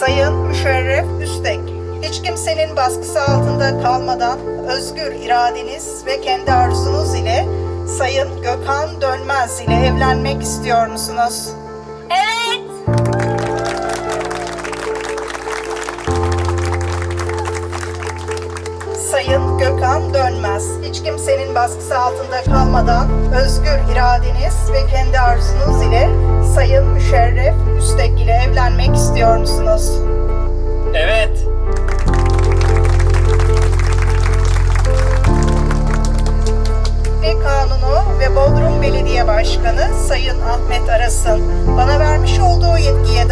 Sayın Müşerref Üstek, hiç kimsenin baskısı altında kalmadan özgür iradeniz ve kendi arzunuz ile Sayın Gökhan Dönmez ile evlenmek istiyor musunuz? Evet. Sayın Gökhan Dönmez, hiç kimsenin baskısı altında kalmadan özgür iradeniz ve kendi arzunuz ile Sayın Müşerref Üstek ile evlenmek istiyor musunuz? Evet. ve Kanunu ve Bodrum Belediye Başkanı Sayın Ahmet Aras'ın bana vermiş olduğu yetkiye